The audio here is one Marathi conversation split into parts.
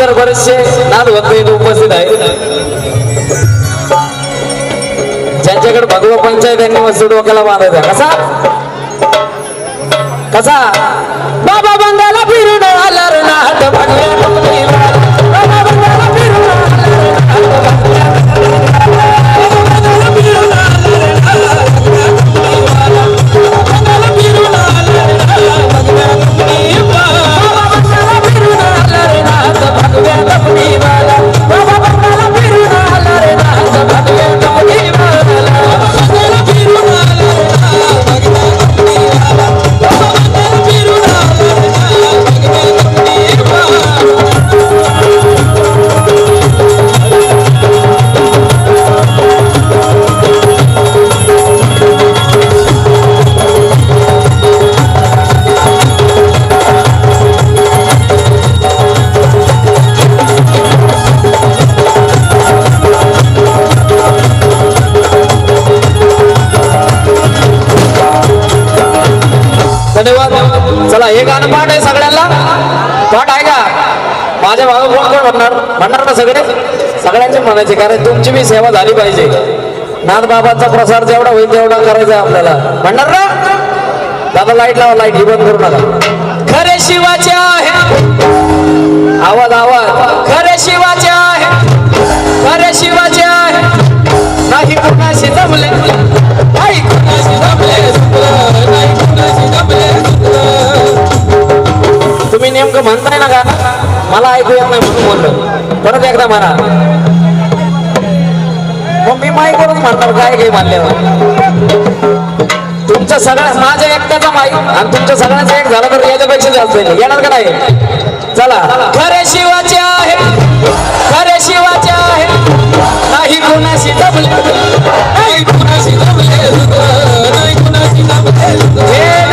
अगोदर बरेचसे नाद इथे उपस्थित आहेत. ज्यांच्याकडे भगव पंचायत त्यांनी मस्त डोक्याला बांधायचा कसा? कसा? बाबा बंगाला फिरून आला रे नाथ भगव्या हे गाणं पाठ आहे सगळ्यांना? पाठ आहे का? माझ्या भावा कोण कोण म्हणणार? म्हणणार ना सगळे? सगळ्यांचे म्हणायचे कारण तुमची मी सेवा झाली पाहिजे. नाथबाबांचा प्रसार जेवढा होईल तेवढा करायचा आहे आपल्याला. म्हणणार ना? दादा लाइट लावा लाइट ही बंद करू नका. खरे शिवाचे आहे. आवाज आवाज. खरे शिवाचे आहे. खरे शिवाचे आहे. नाही कुणाशी जमले? नेमकं म्हणताय ना का मला ऐकू येत नाही म्हणून बोललो. परत एकदा म्हणा. मग मी माईक करून म्हणणार काय काही मानल्यावर तुमच्या सगळ्या माझ्या एकट्याचा माईक आणि तुमच्या सगळ्याचं एक झालं तर याच्यापेक्षा जास्त येईल येणार का नाही? चला. खरे शिवाचे आहे. खरे शिवाचे आहे. नाही कोणाशी दबले. नाही कोणाशी दबले. नाही कोणाशी दबले.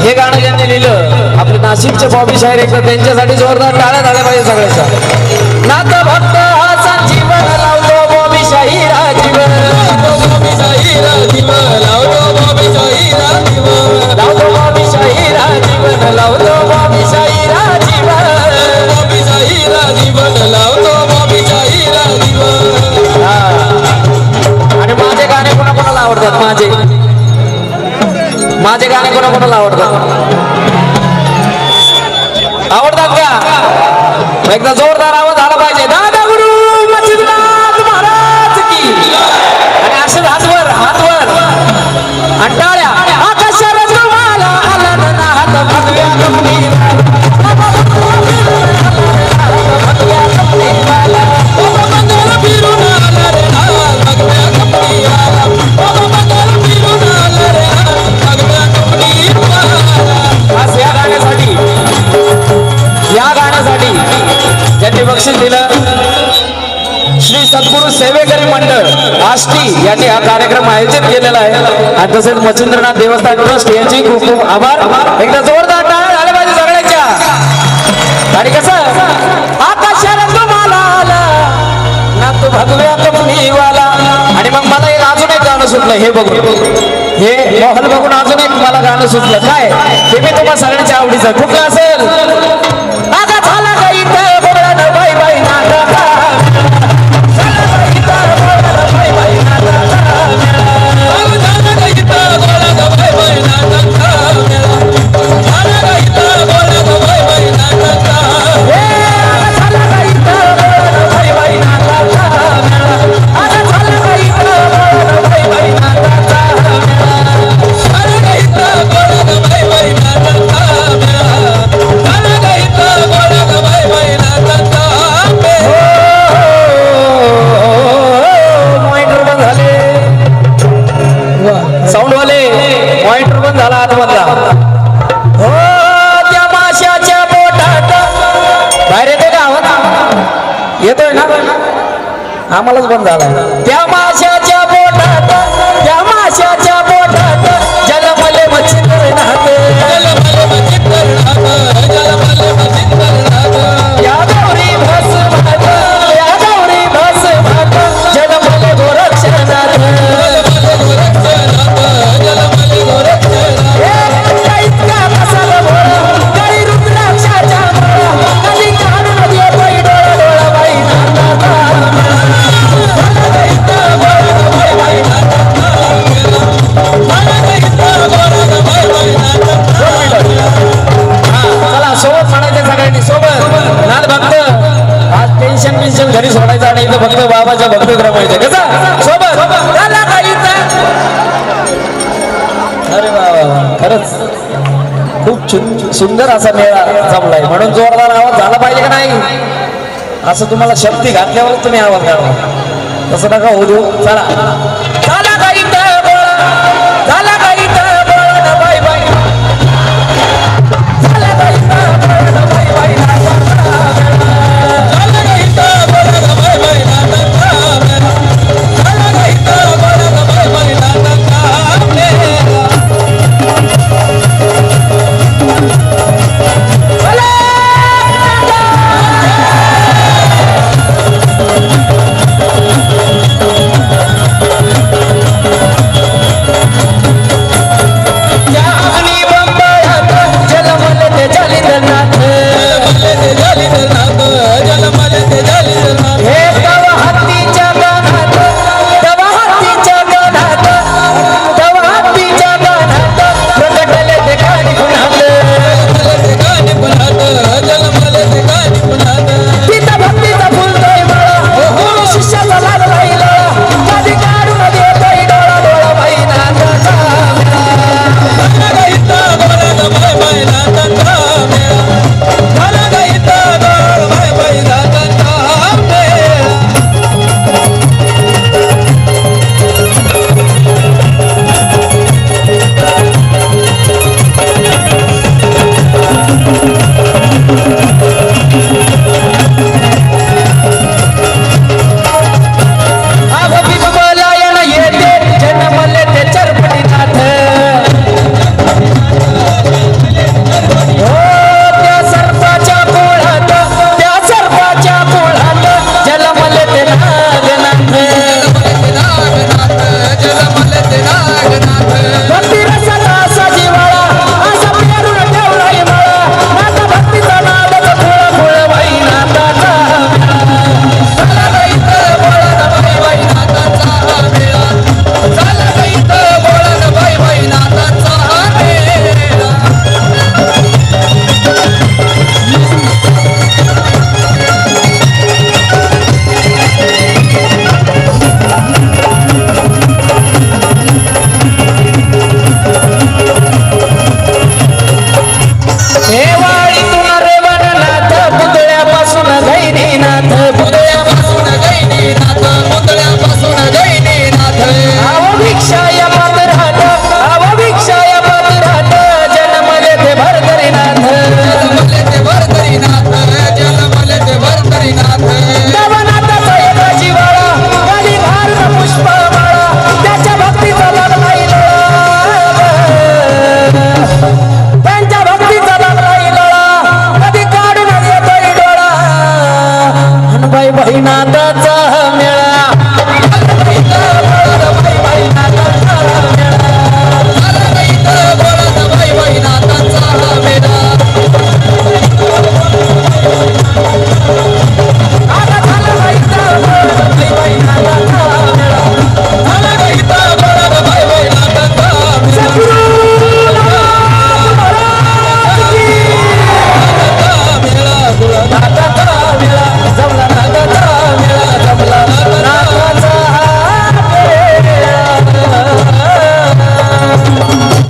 हे गाणं ज्यांनी लिहिलं आपले नाशिकचे बॉबी शायर एकदा त्यांच्यासाठी एकदा जोरदार आवाज आला पाहिजे. तसेच मच्छिंद्रनाथ देवस्थान ट्रस्ट यांचे खूप खूप आभार. एकदा जोरदार टाळ आले पाहिजे सगळ्यांच्या. आणि कसं? आता आला ना तू आणि मग मला एक अजून एक गाणं सुटलं हे बघू. हे मोहल बघून अजून एक मला गाणं सुटलं. काय? हे मी तुम्हाला सगळ्यांच्या आवडीचं. कुठलं असेल? सुंदर असा मेळा जमलाय. म्हणून जोरदार आवाज झाला पाहिजे का नाही? असं तुम्हाला शक्ती घातल्यावर तुम्ही आवाज काढवा तसं नका होऊ देऊ. चला.